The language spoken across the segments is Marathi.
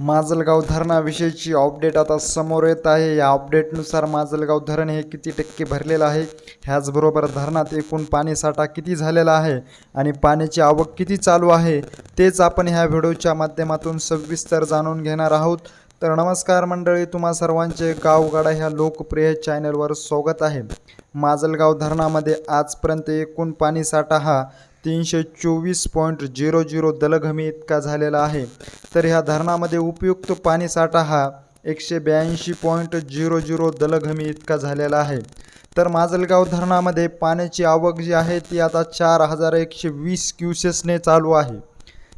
माजलगाव धरणाविषयीची अपडेट आता समोर येत आहे. या अपडेटनुसार माजलगाव धरण हे किती टक्के भरलेलं आहे? ह्याचबरोबर धरणात एकूण पाणीसाठा किती झालेला आहे? आणि पाण्याची आवक किती चालू आहे? तेच आपण ह्या व्हिडिओच्या माध्यमातून सविस्तर जाणून घेणार आहोत. तर नमस्कार मंडळी तुम्हा सर्वांचे गावगाडा ह्या लोकप्रिय चॅनलवर स्वागत आहे. माजलगाव धरणामध्ये आजपर्यंत एकूण पाणीसाठा हा तीनशे चोवीस पॉईंट झिरो झिरो दलघमी इतका झालेला आहे. तर ह्या धरणामध्ये उपयुक्त पाणीसाठा हा एकशे ब्याऐंशी पॉईंट झिरो झिरो दलघमी इतका झालेला आहे. तर माजलगाव धरणामध्ये पाण्याची आवक जी आहे ती आता चार हजार एकशे वीस क्युसेसने चालू आहे.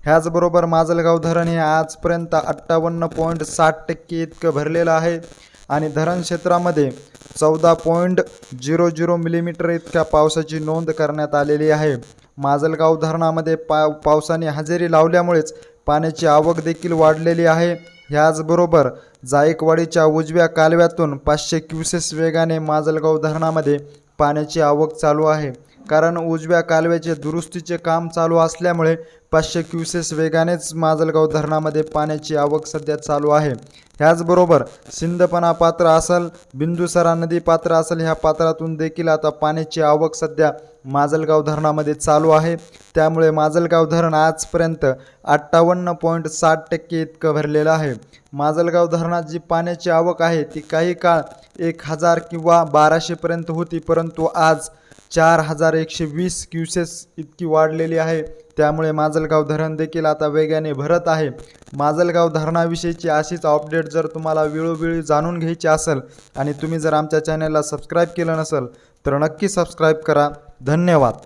ह्याचबरोबर माजलगाव धरण हे आजपर्यंत अठ्ठावन्न पॉईंट साठ टक्के इतकं भरलेलं आहे आणि धरण क्षेत्रामध्ये चौदा पॉईंट झिरो झिरो मिलीमीटर इतक्या पावसाची नोंद करण्यात आलेली आहे. माजलगाव धरणामध्ये पा पावसाने हजेरी लावल्यामुळेच पाण्याची आवक देखील वाढलेली आहे. ह्याचबरोबर जायकवाडीच्या उजव्या कालव्यातून पाचशे क्युसेस वेगाने माजलगाव धरणामध्ये पाण्याची आवक चालू आहे. कारण उजव्या कालव्याचे दुरुस्तीचे काम चालू असल्यामुळे पाचशे क्युसेस वेगानेच माजलगाव धरणामध्ये पाण्याची आवक सध्या चालू आहे. ह्याचबरोबर सिंदपणा पात्र असल बिंदुसरा नदी पात्र असेल ह्या पात्रातून देखील आता पाण्याची आवक सध्या माजलगाव धरणामध्ये चालू आहे. त्यामुळे माजलगाव धरण आजपर्यंत अठ्ठावन्न पॉईंट साठ टक्के इतकं भरलेलं आहे. माजलगाव धरणात जी पाण्याची आवक आहे ती काही काळ एक हजार किंवा बाराशेपर्यंत होती परंतु आज चार हजार एकशे वीस क्युसेस इतकी वाढलेली आहे. त्यामुळे माजलगाव धरण देखील आता वेगाने भरत आहे. माजलगाव धरणाविषयीची अशीच अपडेट जर तुम्हाला वेळोवेळी जाणून घ्यायची असेल आणि तुम्ही जर आमच्या चॅनलला सबस्क्राईब केलं नसेल तर नक्की सबस्क्राईब करा. धन्यवाद.